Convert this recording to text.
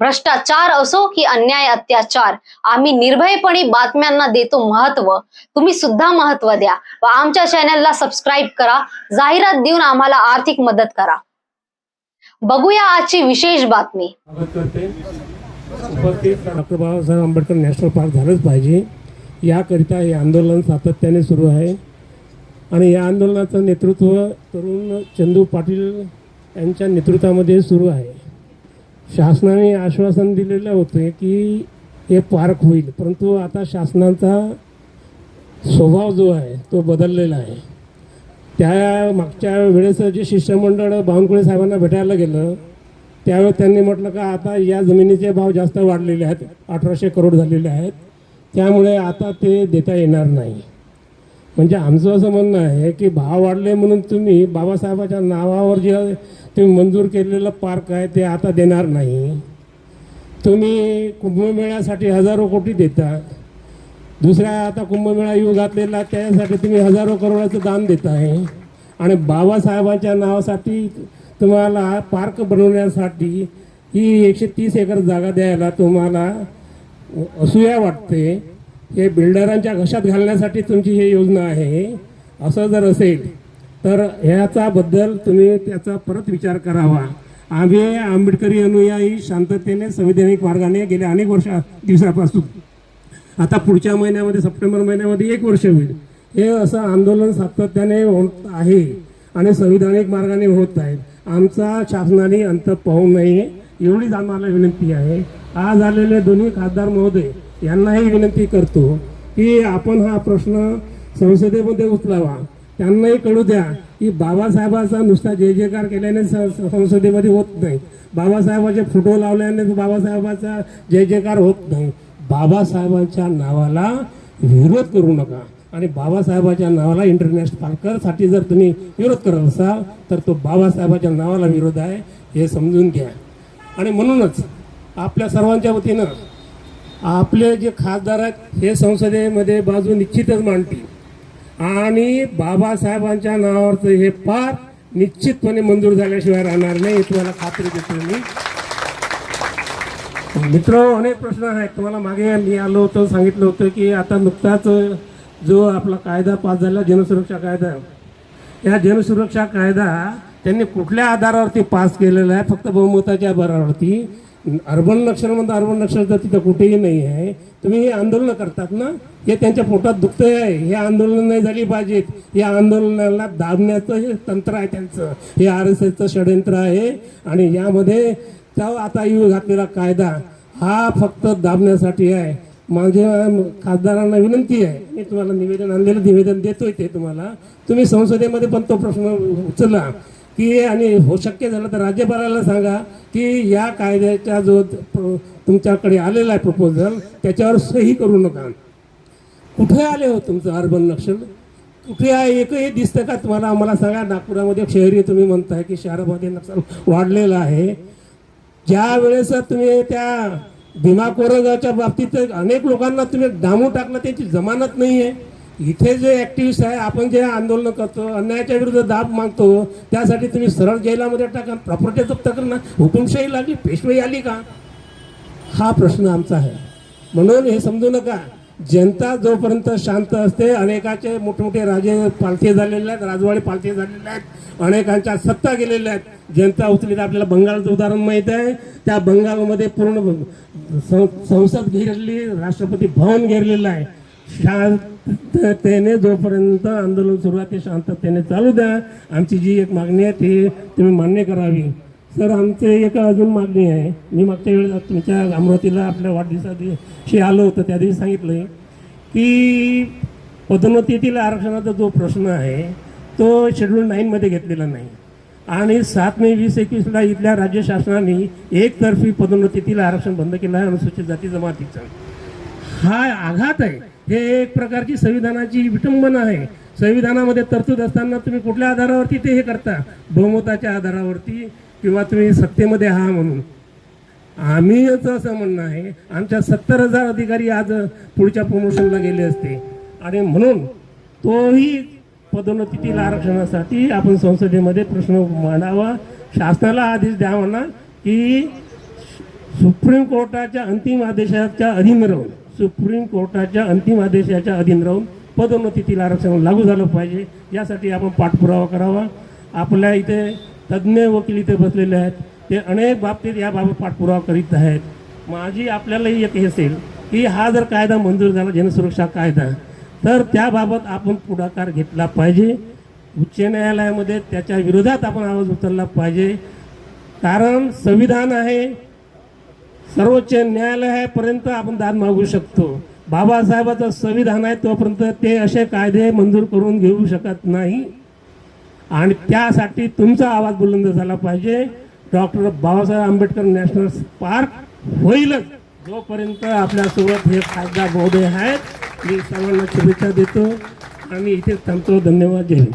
भ्रष्टाचार असो की अन्याय अत्याचार आम्ही निर्भयपणे बातम्यांना देतो महत्त्व. तुम्ही सुद्धा महत्त्व द्या व आमच्या चॅनलला सबस्क्राईब करा. जाहिरात देऊन आम्हाला आर्थिक मदत करा. बघूया आजची विशेष बातमी. Doctor Babasaheb Ambedkar national park झालंच पाहिजे. याकरिता हे आंदोलन सातत्याने सुरू आहे. आणि या आंदोलनाचं नेतृत्व तरुण चंदू पाटील यांच्या नेतृत्वामध्ये सुरू आहे. शासनाने आश्वासन दिलेलं होते की हे पार्क होईल परंतु आता शासनाचा स्वभाव जो आहे तो बदललेला आहे. त्या मागच्या वेळेस जे शिष्टमंडळ बावनकुळे साहेबांना भेटायला गेलं त्यावेळेस त्यांनी म्हटलं का आता या जमिनीचे भाव जास्त वाढलेले आहेत अठराशे करोड झालेले आहेत त्यामुळे आता ते देता येणार नाही. म्हणजे आमचं असं म्हणणं आहे की भाव वाढले म्हणून तुम्ही बाबासाहेबाच्या नावावर जे तुम्ही मंजूर केलेलं पार्क आहे ते आता देणार नाही. तुम्ही कुंभमेळ्यासाठी हजारो कोटी देता दुसऱ्या आता कुंभमेळा येऊ घातलेला त्यासाठी तुम्ही हजारो करोडाचं दान देत आहे. आणि बाबासाहेबांच्या नावासाठी तुम्हाला पार्क बनवण्यासाठी ही एकशे तीस एकर जागा द्यायला तुम्हाला असूया वाटते. हे बिल्डरांच्या घशात घालण्यासाठी तुमची ही योजना आहे. असं जर असेल तर ह्याचाबद्दल तुम्ही त्याचा परत विचार करावा. आम्ही आंबेडकरी अनुयायी शांततेने संविधानिक मार्गाने गेल्या अनेक वर्ष दिवसापासून. आता पुढच्या महिन्यामध्ये सप्टेंबर महिन्यामध्ये एक वर्ष होईल. हे असं आंदोलन सातत्याने होत आहे आणि संविधानिक मार्गाने होत आहे. आमचा शासनाने अंत पाहू नये एवढीच आम्हाला विनंती आहे. आज आलेले दोन्ही खासदार महोदय यांनाही विनंती करतो की आपण हा प्रश्न संसदेमध्ये उचलावा. त्यांनाही कळू द्या की बाबासाहेबाचा नुसता जय जयकार केल्याने संसदेमध्ये होत नाही. बाबासाहेबाचे फोटो लावल्याने बाबासाहेबाचा जय जयकार होत नाही. बाबासाहेबांच्या नावाला विरोध करू नका. आणि बाबासाहेबाच्या नावाला इंटरनॅशनल पार्करसाठी जर तुम्ही विरोध करत असाल तर तो बाबासाहेबाच्या नावाला विरोध आहे हे समजून घ्या. आणि म्हणूनच आपल्या सर्वांच्या वतीनं आपले जे खासदार आहेत हे संसदेमध्ये बाजू निश्चितच मांडतील. आणि बाबासाहेबांच्या नावावरचं हे पार निश्चितपणे मंजूर झाल्याशिवाय राहणार नाही हे तुम्हाला खात्री देतो मी. मित्र अनेक प्रश्न आहेत. तुम्हाला मागे मी आलो होतो सांगितलं होतं की आता नुकताच जो आपला कायदा पास झाला जनसुरक्षा कायदा या जनसुरक्षा कायदा त्यांनी कुठल्या आधारावरती पास केलेला आहे? फक्त बहुमताच्या आधारावरती. अर्बन नक्षल म्हणता अर्बन नक्षल तर तिथं कुठेही नाही आहे. तुम्ही हे आंदोलनं करतात ना हे त्यांच्या पोटात दुखतंय आहे. हे आंदोलन नाही झाली पाहिजेत. या आंदोलनाला दाबण्याचं हे तंत्र आहे त्यांचं. हे आर एस एसचं षडयंत्र आहे. आणि यामध्ये त्या आता येऊ घातलेला कायदा. हा फक्त दाबण्यासाठी आहे. माझ्या खासदारांना विनंती आहे. मी तुम्हाला निवेदन आणलेलं निवेदन देतोय ते तुम्हाला. तुम्ही संसदेमध्ये पण तो प्रश्न उचलला की आणि हो शक्य झालं तर राज्यपालाला सांगा की या कायद्याचा जो तुमच्याकडे आलेला आहे प्रपोजल त्याच्यावर सही करू नका. कुठे आले हो तुमचं अर्बन नक्षल? कुठे आहे? एकही दिसतं का तुम्हाला? आम्हाला सांगा नागपुरामध्ये शहरी तुम्ही म्हणताय की शहरामध्ये नक्षल वाढलेलं आहे. ज्या वेळेस तुम्ही त्या भीमा कोरेगावच्या बाबतीत अनेक लोकांना तुम्ही डामू टाकलं त्यांची जमानत नाही आहे इथे जे ॲक्टिव्हिस्ट आहे आपण जे आंदोलन करतो अन्यायाच्या विरुद्ध दाब मागतो त्यासाठी तुम्ही सरळ जेलामध्ये टाका. प्रॉपर्टी जप्त करणं हुकुमशाही लागली पेशवाई आली का? हा प्रश्न आमचा आहे. म्हणून हे समजू नका. जनता जोपर्यंत शांत असते अनेकाचे मोठमोठे राजे पालथे झालेले आहेत राजवाडे पालथे झालेले आहेत अनेकांच्या सत्ता गेलेल्या आहेत. जनता उचली तर आपल्याला बंगालचं उदाहरण माहीत आहे. त्या बंगालमध्ये पूर्ण सं- संसद घेरली राष्ट्रपती भवन घेरलेलं आहे. शांत त्याने जोपर्यंत आंदोलन सुरू आहे ते शांततेने चालू द्या. आमची जी एक मागणी आहे ती तुम्ही मान्य करावी. सर आमचे एक अजून मागणी आहे. मी मागच्या वेळेला तुमच्या अमरावतीला आपल्या वाढदिवसा दिवशी आलो होतं त्या दिवशी सांगितलं की पदोन्नतीतील आरक्षणाचा जो प्रश्न आहे तो शेड्यूल नाईनमध्ये घेतलेला नाही. आणि सात मे वीस एकवीसला इथल्या राज्य शासनाने एकतर्फी पदोन्नतीतील आरक्षण बंद केलं आहे अनुसूचित जाती जमातीचं. हा आघात आहे. हे एक प्रकारची संविधानाची विटंबना आहे. संविधानामध्ये तरतूद असताना तुम्ही कुठल्या आधारावरती ते हे करता? बहुमताच्या आधारावरती किंवा तुम्ही सत्तेमध्ये आहा म्हणून. आम्ही असं म्हणणं आहे. आमच्या सत्तर हजार अधिकारी आज पुढच्या प्रमोशनला गेले असते. आणि म्हणून तोही पदोन्नतीतील आरक्षणासाठी आपण संसदेमध्ये प्रश्न मांडावा. शासनाला आदेश द्या म्हणा की सुप्रीम कोर्टाच्या अंतिम आदेशाच्या अधीन राहून. सुप्रीम कोर्टाच्या अंतिम आदेशाच्या अधीन राहून पदोन्नतीतील आरक्षण लागू झालं पाहिजे. यासाठी आपण पाठपुरावा करावा. आपल्या इथे तज्ज्ञ वकील इथे बसलेले आहेत. ते अनेक बाबतीत याबाबत पाठपुरावा करीत आहेत. माझी आपल्यालाही एक हे असेल की हा जर कायदा मंजूर झाला जनसुरक्षा कायदा तर त्याबाबत आपण पुढाकार घेतला पाहिजे. उच्च न्यायालयामध्ये त्याच्या विरोधात आपण आवाज उचलला पाहिजे. कारण संविधान आहे सर्वोच्च न्यायालयापर्यंत आपण दाद मागू शकतो. बाबासाहेबाचं संविधान आहे तोपर्यंत ते असे कायदे मंजूर करून घेऊ शकत नाही. आणि त्यासाठी तुमचा आवाज बुलंद झाला पाहिजे. Doctor Babasaheb Ambedkar national park होईलच. जोपर्यंत आपल्यासोबत हे खासदार महोदय आहेत मी सर्वांना शुभेच्छा देतो आणि इथे थांबतो. धन्यवाद. जय हिंद.